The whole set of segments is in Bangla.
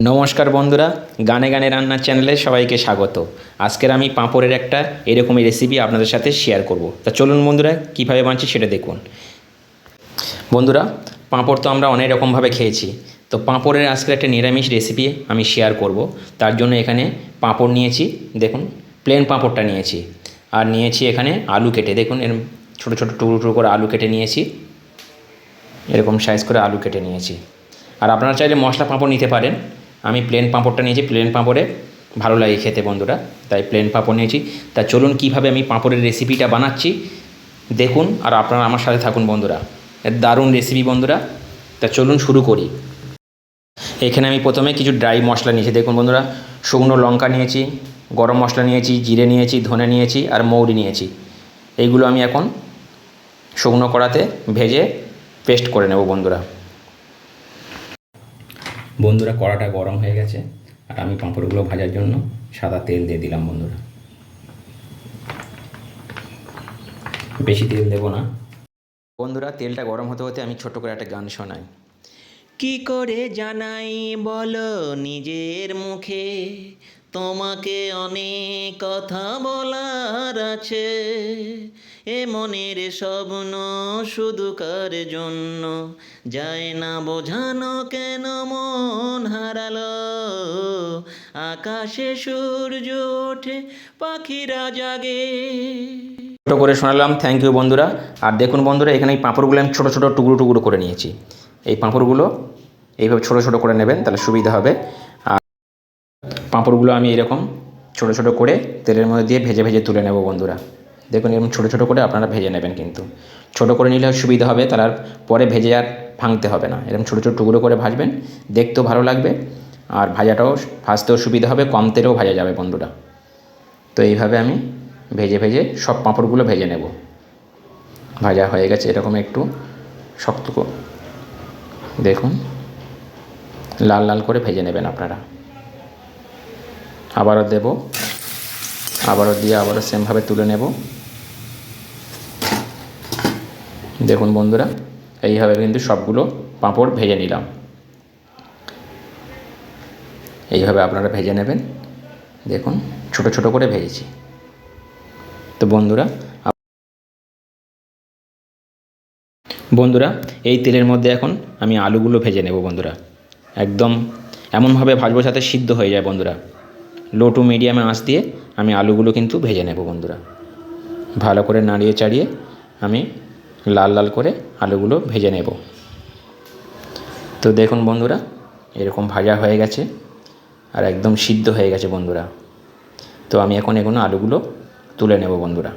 নমস্কার বন্ধুরা, গানে গানে রান্নার চ্যানেলে সবাইকে স্বাগত। আজকের আমি পাঁপড়ের একটা এরকমই রেসিপি আপনাদের সাথে শেয়ার করব। তা চলুন বন্ধুরা, কীভাবে বানছি সেটা দেখুন। বন্ধুরা, পাঁপড় তো আমরা অনেক রকমভাবে খেয়েছি। তো পাঁপড়ের আজকের একটা নিরামিষ রেসিপি আমি শেয়ার করব। তার জন্য এখানে পাঁপড় নিয়েছি, দেখুন প্লেন পাঁপড়টা নিয়েছি। আর নিয়েছি এখানে আলু কেটে, দেখুন এরকম ছোটো ছোটো টুকরো টুকরো করে আলু কেটে নিয়েছি। এরকম সাইজ করে আলু কেটে নিয়েছি। আর আপনারা চাইলে মশলা পাঁপড় নিতে পারেন। আমি প্লেন পাঁপড়টা নিয়েছি প্লেন পাঁপড়ে ভালো লাগে খেতে বন্ধুরা, তাই প্লেন পাঁপড় নিয়েছি। তা চলুন কীভাবে আমি পাঁপড়ের রেসিপিটা বানাচ্ছি, দেখুন আর আপনারা আমার সাথে থাকুন বন্ধুরা। দারুণ রেসিপি বন্ধুরা। তা চলুন শুরু করি। এখানে আমি প্রথমে কিছু ড্রাই মশলা নিয়েছি, দেখুন বন্ধুরা, শুকনো লঙ্কা নিয়েছি, গরম মশলা নিয়েছি, জিরে নিয়েছি, ধনে নিয়েছি আর মৌরি নিয়েছি। এইগুলো আমি এখন শুকনো কড়াতে ভেজে পেস্ট করে নেব বন্ধুরা। বন্ধুরা কড়াটা গরম হয়ে গেছে আর আমি পাঁপড়গুলো ভাজার জন্য সাদা তেল দিয়ে দিলাম বন্ধুরা। বেশি তেল দেব না। বন্ধুরা তেলটা গরম হতে হতে আমি ছোট করে একটা গান শোনাই। কি করে জানাই বলো নিজের মুখে? তোমাকে অনেক কথা বলার আছে। এ মনের স্বপ্ন শুধু কার জন্য? যায় না বোঝানো কেন মন হারালো? আকাশে সূর্য ওঠে, পাখিরা জাগে। ছোটো করে শোনালাম থ্যাংক ইউ বন্ধুরা। আর দেখুন বন্ধুরা, এখানে এই পাঁপড়গুলো আমি ছোটো ছোটো টুকরো টুকরো করে নিয়েছি। এই পাঁপড়গুলো এইভাবে ছোটো ছোটো করে নেবেন, তাহলে সুবিধা হবে। আর পাঁপড়গুলো আমি এরকম ছোটো ছোটো করে তেলের মধ্যে দিয়ে ভেজে ভেজে তুলে নেব বন্ধুরা। দেখুন, এরকম ছোটো ছোটো করে আপনারা ভেজে নেবেন কিন্তু। ছোটো করে নিলে সুবিধা হবে, তার পরে ভেজে আর ভাঙতে হবে না। এরকম ছোটো ছোটো টুকরো করে ভাজবেন, দেখতেও ভালো লাগবে। আর ভাজাটাও, ভাজতেও সুবিধা হবে কম তেলেও ভাজা যাবে বন্ধুরা। তো এইভাবে আমি ভেজে ভেজে সব পাঁপড়গুলো ভেজে নেব। ভাজা হয়ে গেছে, এরকম একটু শক্ত দেখুন, লাল লাল করে ভেজে নেবেন আপনারা। আবারও দেব, আবারও দিয়ে আবারও সেমভাবে তুলে নেব। দেখুন বন্ধুরা, এইভাবে কিন্তু সবগুলো পাঁপড় ভেজে নিলাম। এইভাবে আপনারা ভেজে নেবেন। দেখুন, ছোট ছোট করে ভেজেছি। তো বন্ধুরা বন্ধুরা, এই তেলের মধ্যে এখন আমি আলুগুলো ভেজে নেব বন্ধুরা। একদম এমনভাবে ভাজবো যাতে সিদ্ধ হয়ে যায় বন্ধুরা। লো টু মিডিয়ামে আঁচ দিয়ে আমি আলুগুলো কিন্তু ভেজে নেব বন্ধুরা। ভালো করে নাড়িয়ে চাড়িয়ে আমি লাল লাল করে আলুগুলো ভেজে নেব। তো দেখুন বন্ধুরা, এরকম ভাজা হয়ে গেছে আর একদম সিদ্ধ হয়ে গেছে বন্ধুরা। তো আমি এখন এগুলো আলুগুলো তুলে নেব বন্ধুরা।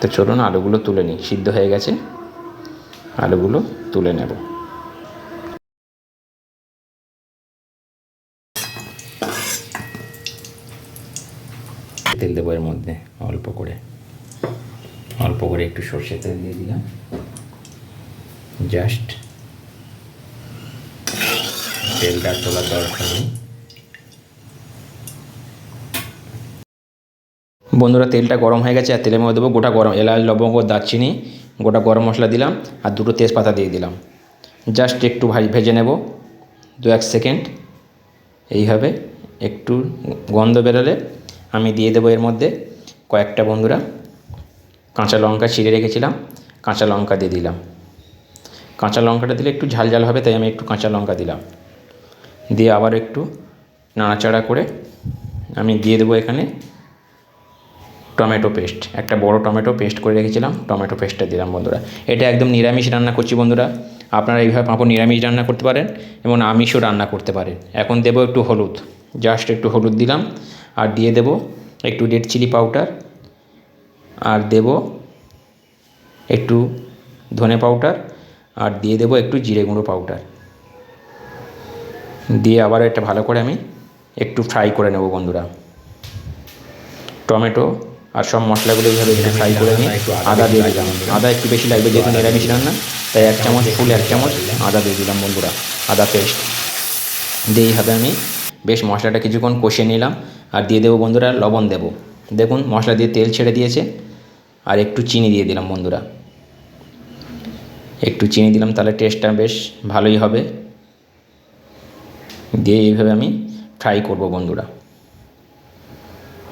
তো চলুন আলুগুলো তুলে নিই, সিদ্ধ হয়ে গেছে, আলুগুলো তুলে নেব। তেল দেবো এর মধ্যে অল্প করে। অল্প করে একটু সর্ষে তেল দিয়ে দিলাম। জাস্ট তেলটা তোলার দরকার নেই। বন্ধুরা, তেলটা গরম হয়ে গেছে, আর তেলের মধ্যে দেবো গোটা গরম এলাচ, লবঙ্গ, দারচিনি, গোটা গরম মশলা দিলাম, আর দুটো তেজপাতা দিয়ে দিলাম। জাস্ট একটু ভেজে নেব। দু এক সেকেন্ড। এইভাবে একটু গন্ধ বেরোলে আমি দিয়ে দেবো এর মধ্যে কয়েকটা বন্ধুরা। কাঁচা লঙ্কা ছিঁড়ে রেখেছিলাম, কাঁচা লঙ্কা দিয়ে দিলাম। কাঁচা লঙ্কাটা দিলে একটু ঝাল ঝাল হবে, তাই আমি একটু কাঁচা লঙ্কা দিলাম। দিয়ে আবার একটু নাড়াচাড়া করে আমি দিয়ে দেবো এখানে টমেটো পেস্ট। একটা বড় টমেটো পেস্ট করে রেখেছিলাম, টমেটো পেস্টটা দিলাম বন্ধুরা। এটা একদম নিরামিষ রান্না করছি বন্ধুরা। আপনারা এইভাবে পাঁপড় নিরামিষ রান্না করতে পারেন এবং আমিষও রান্না করতে পারেন। এখন দেবো একটু হলুদ, জাস্ট একটু হলুদ দিলাম। আর দিয়ে দেবো একটু রেড চিলি পাউডার আর দেব একটু ধনে পাউডার আর দিয়ে দেবো একটু জিরে গুঁড়ো পাউডার দিয়ে আবার এটা ভালো করে আমি একটু ফ্রাই করে নেব বন্ধুরা। টমেটো আর সব মশলাগুলো এইভাবে একটু ফ্রাই করে নিয়ে আদা দিয়ে দিলাম। আদা একটু বেশি লাগবে যেহেতু নিরামিষ রান্না, তাই এক চামচ ফুল, এক চামচ আদা দিয়ে দিলাম বন্ধুরা, আদা পেস্ট দিয়ে এইভাবে আমি বেশ মশলাটা কিছুক্ষণ কষিয়ে নিলাম। আর দিয়ে দেবো বন্ধুরা লবণ দেবো। দেখুন মশলা দিয়ে তেল ছেড়ে দিয়েছে। আর একটু চিনি দিয়ে দিলাম বন্ধুরা। একটু চিনি দিলাম তাহলে টেস্টটা বেশ ভালোই হবে। দিয়ে এইভাবে আমি ফ্রাই করব বন্ধুরা।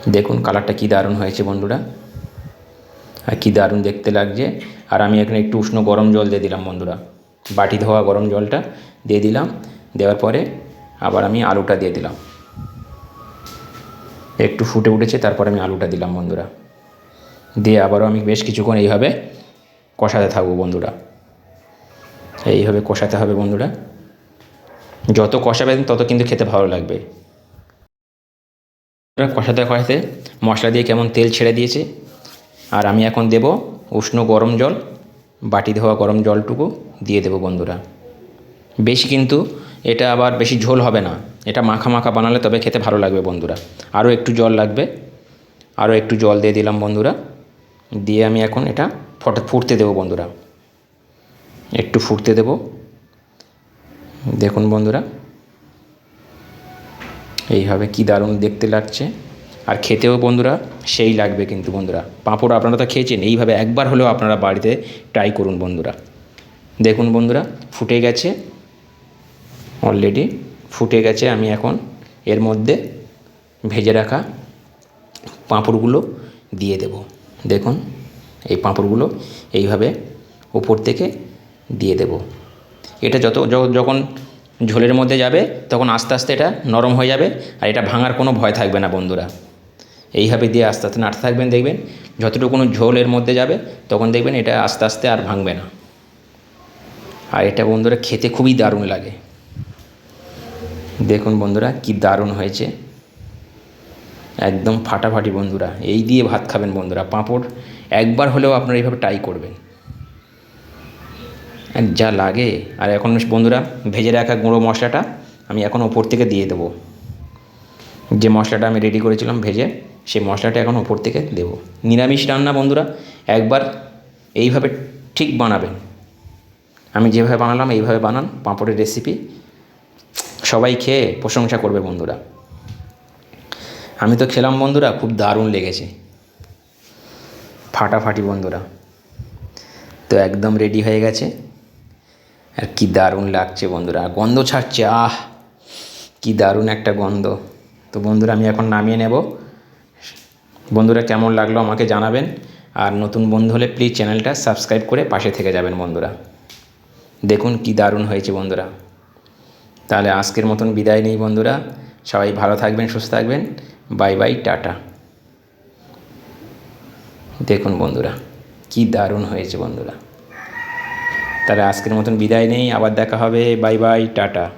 দেখুন কালারটা কী দারুণ হয়েছে বন্ধুরা। আর কী দারুণ দেখতে লাগছে। আর আমি এখানে একটু উষ্ণ গরম জল দিয়ে দিলাম বন্ধুরা। বাটি ধোয়া গরম জলটা দিয়ে দিলাম। দেওয়ার পরে আবার আমি আলুটা দিয়ে দিলাম। একটু ফুটে উঠেছে, তারপর আমি আলুটা দিলাম বন্ধুরা। দিয়ে আবারও আমি বেশ কিছুক্ষণ এইভাবে কষাতে থাকব বন্ধুরা। এইভাবে কষাতে হবে বন্ধুরা। যত কষাবেন তত কিন্তু খেতে ভালো লাগবে। কষাতে কষাতে মশলা দিয়ে কেমন তেল ছেড়ে দিয়েছে। আর আমি এখন দেব উষ্ণ গরম জল, বাটি ধোয়া গরম জলটুকু দিয়ে দেবো বন্ধুরা। বেশি কিন্তু এটা আবার বেশি ঝোল হবে না। এটা মাখা মাখা বানালে তবে খেতে ভালো লাগবে বন্ধুরা। আরও একটু জল লাগবে। আরও একটু জল দিয়ে দিলাম বন্ধুরা। দিয়ে আমি এখন এটা ফটা ফুটতে দেবো বন্ধুরা। একটু ফুটতে দেব। দেখুন বন্ধুরা। এইভাবে কি দারুণ দেখতে লাগছে। আর খেতেও বন্ধুরা সেই লাগবে কিন্তু বন্ধুরা। পাঁপড় আপনারা তো খেয়েছেন, এইভাবে একবার হলেও আপনারা বাড়িতে ট্রাই করুন বন্ধুরা। দেখুন বন্ধুরা, ফুটে গেছে। অলরেডি ফুটে গেছে, আমি এখন এর মধ্যে ভেজে রাখা পাঁপড়গুলো দিয়ে দেব। দেখুন, এই পাঁপড়গুলো এইভাবে উপর থেকে দিয়ে দেব। এটা যত যখন ঝোলের মধ্যে যাবে, তখন আস্তে আস্তে এটা নরম হয়ে যাবে আর এটা ভাঙার কোনো ভয় থাকবে না বন্ধুরা। এইভাবে দিয়ে আস্তে আস্তে নাড়তে থাকবেন, দেখবেন যতটুকু ঝোলের মধ্যে যাবে, তখন দেখবেন এটা আস্তে আস্তে আর ভাঙবে না। আর এটা বন্ধুরা খেতে খুবই দারুণ লাগে। দেখুন বন্ধুরা কি দারুণ হয়েছে। একদম ফাটাফাটি বন্ধুরা, এই দিয়ে ভাত খাবেন বন্ধুরা। পাঁপড় একবার হলেও আপনারা এইভাবে ট্রাই করবেন। যা লাগে, আর এখন বন্ধুরা ভেজে রাখা গুঁড়ো মশলাটা আমি এখন ওপর থেকে দিয়ে দেবো। যে মশলাটা আমি রেডি করেছিলাম ভেজে, সেই মশলাটা এখন ওপর থেকে দেবো। নিরামিষ রান্না বন্ধুরা, একবার এইভাবে ঠিক বানাবেন। আমি যেভাবে বানালাম, এইভাবে বানান, পাঁপড়ের রেসিপি সবাই খেয়ে প্রশংসা করবে বন্ধুরা। আমি তো খেলাম বন্ধুরা, খুব দারুণ লেগেছে। ফাটাফাটি বন্ধুরা। তো একদম রেডি হয়ে গেছে। আর কি দারুণ লাগছে বন্ধুরা, গন্ধ ছাড়ছে, আহ! কি দারুণ একটা গন্ধ। তো বন্ধুরা, আমি এখন নামিয়ে নেব। বন্ধুরা, কেমন লাগল আমাকে জানাবেন। আর নতুন বন্ধু হলে প্লিজ চ্যানেলটা সাবস্ক্রাইব করে পাশে থেকে যাবেন বন্ধুরা। দেখুন কি দারুণ হয়েছে বন্ধুরা। তাহলে আজকের মতন বিদায় নেই বন্ধুরা। সবাই ভালো থাকবেন, সুস্থ থাকবেন। Bye bye tata. দেখুন বন্ধুরা, কি দারুণ হয়েছে বন্ধুরা। তাহলে আজকের মতন বিদায় নেই, আবার দেখা হবে, বাই বাই, টাটা।